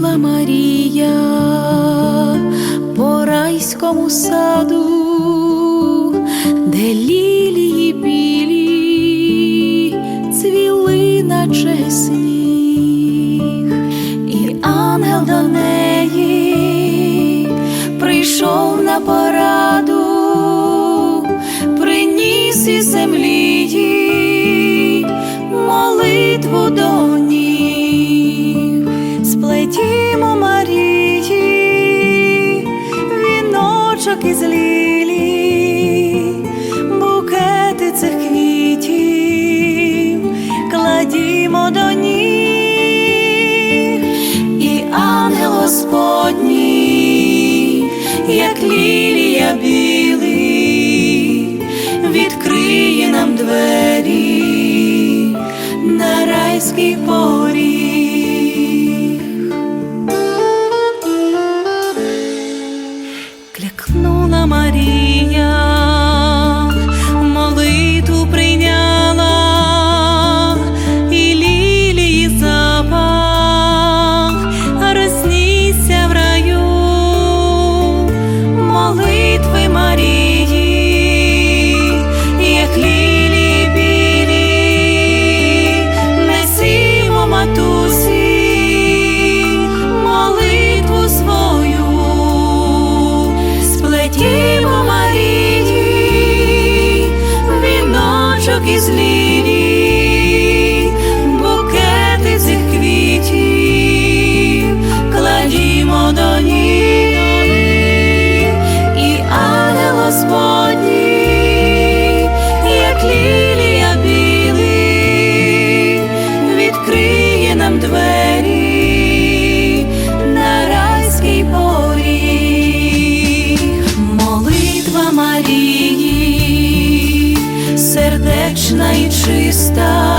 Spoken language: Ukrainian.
Діла Марія по райському саду, де лілії білі цвіли наче сніг, і ангел до неї прийшов на пораду, приніс із землі молитву до. одній, як лілія білий, відкриє нам двері на райський полі. please leave. вічна і чиста.